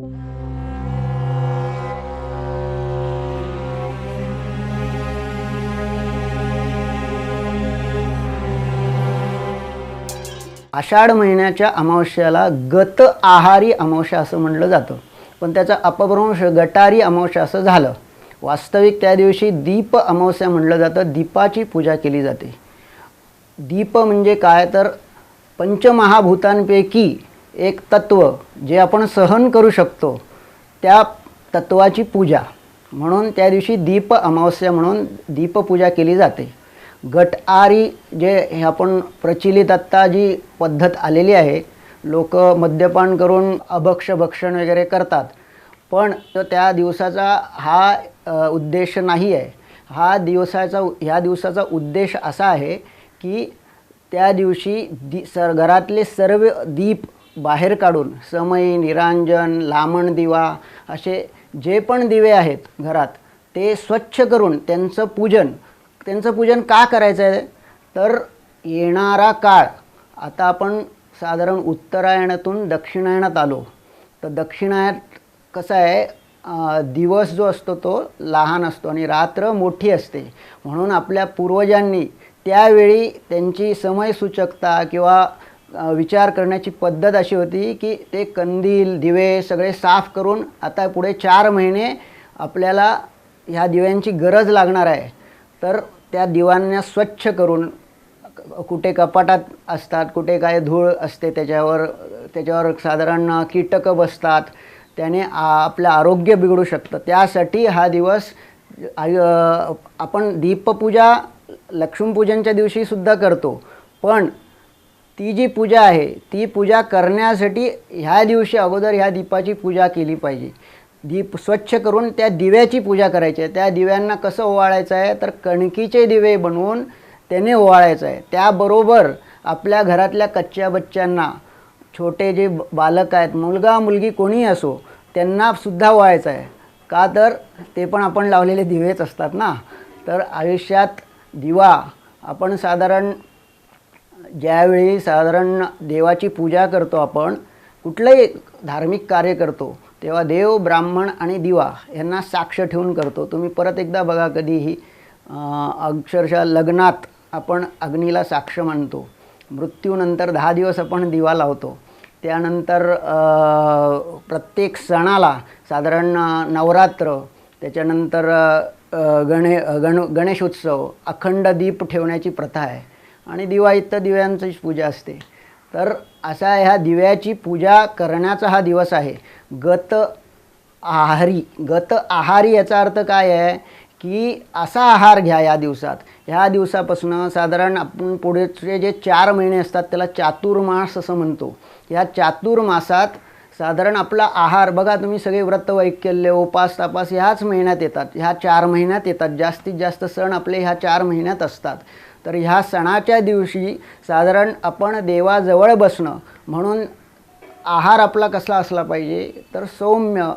आषाढ महिन्याच्या अमावस्याला गत आहारी अमावस्या असं म्हटलं जातं. पण त्याचा अपभ्रंश गटारी अमावस्या असं झालं. वास्तविक त्या दिवशी दीप अमावस्या म्हटलं जातं. दीपाची पूजा केली जाते. दीप म्हणजे काय? तर पंचमहाभूतांपैकी एक तत्व जे आपण सहन करू शकतो त्या तत्वाची पूजा. म्हणून त्या दिवशी दीप अमावस्या म्हणून दीपपूजा केली जाते. गटआरी जे हे आपण प्रचलित आत्ता जी पद्धत आलेली आहे लोक मद्यपान करून अभक्ष भक्षण वगैरे करतात. पण त्या दिवसाचा हा उद्देश नाही आहे. हा दिवसाचा ह्या दिवसाचा उद्देश असा आहे की त्या दिवशी दि सर घरातले सर्व दीप बाहेर काढून समई निरांजन लामण दिवा असे जे पण दिवे आहेत घरात ते स्वच्छ करून त्यांचं पूजन त्यांचं पूजन का करायचं आहे? तर येणारा काळ आता आपण साधारण उत्तरायणातून दक्षिणायणात आलो तर दक्षिणायणात कसं आहे? दिवस जो असतो तो लहान असतो आणि रात्र मोठी असते. म्हणून आपल्या पूर्वजांनी त्यावेळी त्यांची समयसूचकता किंवा विचार करण्याची पद्धत अशी होती की ते कंदील दिवे सगळे साफ करून आता पुढे चार महिने आपल्याला ह्या दिव्यांची गरज लागणार आहे. तर त्या दिवांना स्वच्छ करून कुठे कपाटात असतात कुठे काय धूळ असते त्याच्यावर त्याच्यावर साधारण कीटकं बसतात त्याने आ- आपलं आरोग्य बिघडू शकतं. त्यासाठी हा दिवस आपण दीपपूजा लक्ष्मीपूजनच्या दिवशीसुद्धा करतो. पण ती जी पूजा आहे ती पूजा करण्यासाठी ह्या दिवशी अगोदर ह्या दीपाची पूजा केली पाहिजे. दीप स्वच्छ करून त्या दिव्याची पूजा करायची आहे. त्या दिव्यांना कसं ओवाळायचं आहे? तर कणकीचे दिवे बनवून त्याने ओवाळायचं आहे. त्याबरोबर आपल्या घरातल्या कच्च्या बच्च्यांना छोटे जे बालक आहेत मुलगा मुलगी कोणीही असो त्यांना सुद्धा ओवाळायचं आहे. का तर ते पण आपण लावलेले दिवेच असतात ना. तर आयुष्यात दिवा आपण साधारण ज्यावेळी साधारण देवाची पूजा करतो आपण कुठलंही धार्मिक कार्य करतो तेव्हा देव ब्राह्मण आणि दिवा यांना साक्ष ठेवून करतो. तुम्ही परत एकदा बघा कधीही अक्षरशः लग्नात आपण अग्नीला साक्ष मानतो. मृत्यूनंतर दहा दिवस आपण दिवा लावतो. त्यानंतर प्रत्येक सणाला साधारण नवरात्र त्याच्यानंतर गणे गण गणेशोत्सव अखंड दीप ठेवण्याची प्रथा आहे. आणि दिवाळीत तर दिव्यांचीच पूजा असते. तर असा ह्या दिव्याची पूजा करण्याचा हा दिवस आहे. गत आहारी गत आहारी याचा अर्थ काय आहे? की असा आहार घ्या या दिवसात. ह्या दिवसापासून साधारण आपण पुढेचे जे चार महिने असतात त्याला चातुर्मास असं म्हणतो. या चातुर्मासात साधारण आपला आहार बघा तुम्ही सगळे व्रत वैकल्य उपास तापास ह्याच महिन्यात येतात. ह्या चार महिन्यात येतात. जास्तीत जास्त सण आपले ह्या चार महिन्यात असतात. तर ह्या सणाच्या दिवशी साधारण आपण देवाजवळ बसणं म्हणून आहार आपला कसला असला पाहिजे तर सौम्य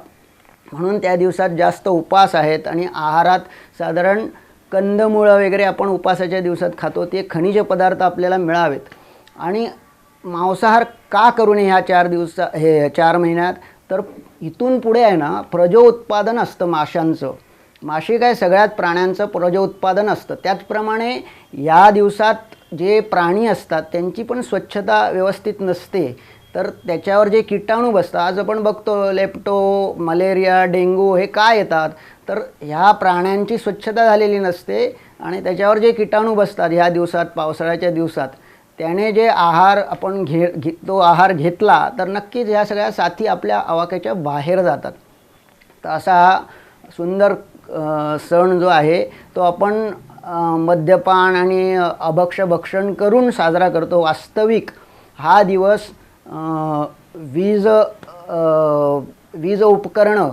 म्हणून त्या दिवसात जास्त उपास आहेत आणि आहारात साधारण कंदमुळं वगैरे आपण उपासाच्या दिवसात खातो ते खनिज पदार्थ आपल्याला मिळावेत. आणि मांसाहार का करू नये ह्या चार दिवसा हे चार महिन्यात? तर इथून पुढे आहे ना प्रजोत्पादन असतं माशांचं. माशी काय सगळ्यात प्राण्यांचं प्रजोत्पादन असतं. त्याचप्रमाणे या दिवसात जे प्राणी असतात त्यांची पण स्वच्छता व्यवस्थित नसते. तर त्याच्यावर जे किटाणू बसतात आज आपण बघतो लेप्टो मलेरिया डेंगू हे काय येतात? तर ह्या प्राण्यांची स्वच्छता झालेली नसते आणि त्याच्यावर जे किटाणू बसतात ह्या दिवसात पावसाळ्याच्या दिवसात त्याने जे आहार आपण घे घे तो आहार घेतला तर नक्कीच ह्या सगळ्या साथी आपल्या आवाक्याच्या बाहेर जातात. तर असा हा सुंदर सण जो आहे तो आपण मद्यपान आणि अभक्ष भक्षण करून साजरा करतो. वास्तविक हा दिवस वीज वीज उपकरणं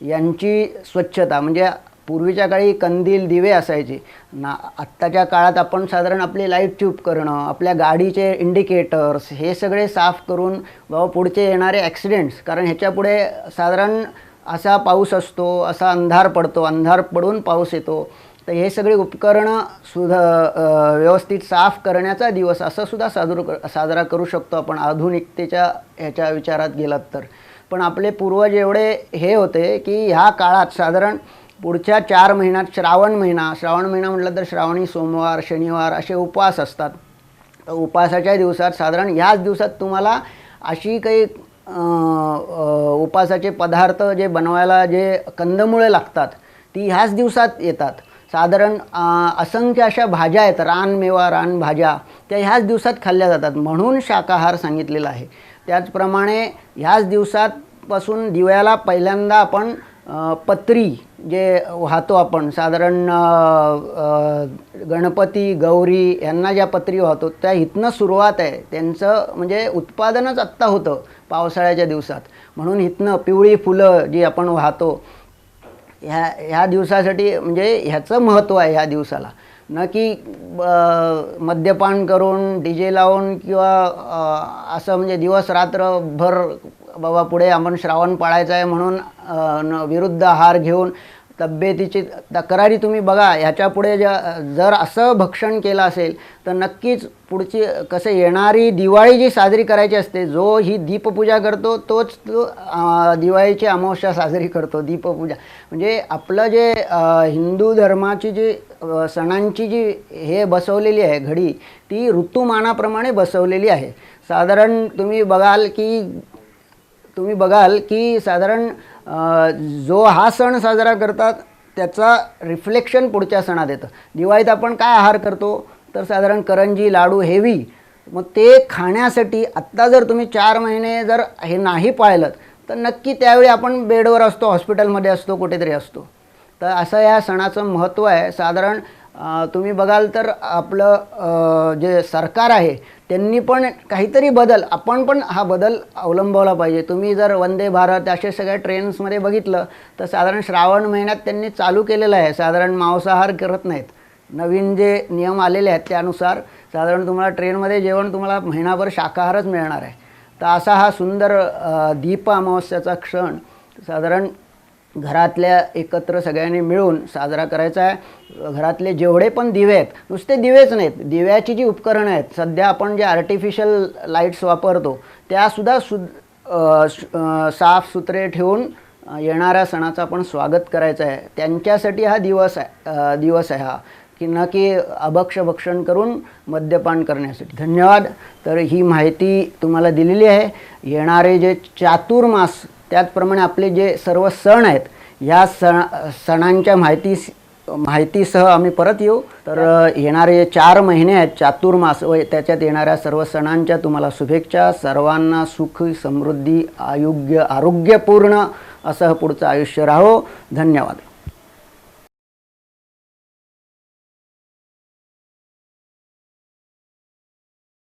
यांची स्वच्छता म्हणजे पूर्वीच्या काळी कंदील दिवे असायचे. ना आत्ताच्या काळात आपण साधारण आपली लाईटची उपकरणं आपल्या गाडीचे इंडिकेटर्स हे सगळे साफ करून बाबा पुढचे येणारे ॲक्सिडेंट्स कारण ह्याच्यापुढे साधारण असा पाऊस असतो असा अंधार पडतो अंधार पडून पाऊस येतो. तर हे सगळे उपकरणं सुद्धा व्यवस्थित साफ करण्याचा दिवस असं सुद्धा साजरू कर साजरा करू शकतो आपण आधुनिकतेच्या ह्याच्या विचारात गेलात तर. पण आपले पूर्वज एवढे हे होते की ह्या काळात साधारण पुढच्या चार महिन्यात श्रावण महिना श्रावण महिना म्हटलं तर श्रावणी सोमवार शनिवार असे उपवास असतात. तर उपवासाच्या दिवसात साधारण ह्याच दिवसात तुम्हाला अशी काही उपासाचे पदार्थ जे बनवायला जे कंदमुळे लागतात ती ह्याच दिवसात येतात. साधारण असंख्य अशा भाज्या आहेत रानमेवा रानभाज्या त्या ह्याच दिवसात खाल्ल्या जातात. म्हणून शाकाहार सांगितलेला आहे. त्याचप्रमाणे ह्याच दिवसातपासून दिव्याला पहिल्यांदा आपण पत्री जे वाहतो आपण साधारण गणपती गौरी यांना ज्या पत्री वाहतो त्या इथनं सुरुवात आहे. त्यांचं म्हणजे उत्पादनच आत्ता होतं पावसाळ्याच्या दिवसात. म्हणून इथनं पिवळी फुलं जी आपण वाहतो ह्या ह्या दिवसासाठी म्हणजे ह्याचं महत्त्व आहे ह्या दिवसाला. न की मद्यपान करून डी जे लावून किंवा असं म्हणजे दिवस रात्रभर बाबा पुढे आपण श्रावण पाळायचं आहे म्हणून न- विरुद्ध आहार घेऊन तब्येतीची तक्रारी तुम्ही बघा. ह्याच्यापुढे ज्या जर असं भक्षण केलं असेल तर नक्कीच पुढची कसं येणारी दिवाळी जी साजरी करायची असते जो ही दीपपूजा करतो तोच तो दिवाळीची अमावस्या साजरी करतो दीपपूजा. म्हणजे आपलं जे हिंदू धर्माची जी सणांची जी हे बसवलेली आहे घडी ती ऋतुमानाप्रमाणे बसवलेली आहे. साधारण तुम्ही बघाल की तुम्ही बघाल की साधारण जो हा सण साजरा करतात त्याचा रिफ्लेक्शन पुढच्या सणात येतं. दिवाळीत आपण काय आहार करतो? तर साधारण करंजी लाडू हेवी. मग ते खाण्यासाठी आत्ता जर तुम्ही चार महिने जर हे नाही पाळलं तर नक्की त्यावेळी आपण बेडवर असतो हॉस्पिटलमध्ये असतो कुठेतरी असतो. तर असं या सणाचं महत्त्व आहे. साधारण तुम्ही बघाल तर आपलं जे सरकार आहे त्यांनी पण काहीतरी बदल आपण पण हा बदल अवलंबवला पाहिजे. तुम्ही जर वंदे भारत असे सगळ्या ट्रेन्समध्ये बघितलं तर साधारण श्रावण महिन्यात त्यांनी चालू केलेलं आहे. साधारण मांसाहार करत नाहीत. नवीन जे नियम आलेले आहेत त्यानुसार साधारण तुम्हाला ट्रेनमध्ये जेवण तुम्हाला महिनाभर शाकाहारच मिळणार आहे. तर असा हा सुंदर दीप अमावस्याचा क्षण साधारण घरातल्या एकत्र सगळ्यांनी मिळून साजरा करायचा आहे. घरातले जेवढे पण दिवे आहेत नुसते दिवेच नाहीत. दिव्याची जी उपकरणं आहेत सध्या आपण जे आर्टिफिशियल लाईट्स वापरतो त्यासुद्धा सु साफ सुथरे ठेवून येणाऱ्या सणाचं आपण स्वागत करायचं आहे. त्यांच्यासाठी हा दिवस आहे दिवस आहे हा. की ना की अभक्ष भक्षण करून मद्यपान करण्यासाठी. धन्यवाद. तर ही माहिती तुम्हाला दिलेली आहे. येणारे जे चातुर्मास त्याचप्रमाणे आपले जे सर्व सण आहेत या सण सणांच्या माहिती माहितीसह आम्ही परत येऊ. तर येणारे चार महिने आहेत चातुर्मास व त्याच्यात येणाऱ्या सर्व सणांच्या तुम्हाला शुभेच्छा. सर्वांना सुख समृद्धी आयुग्य आरोग्यपूर्ण असं पुढचं आयुष्य राहो. धन्यवाद.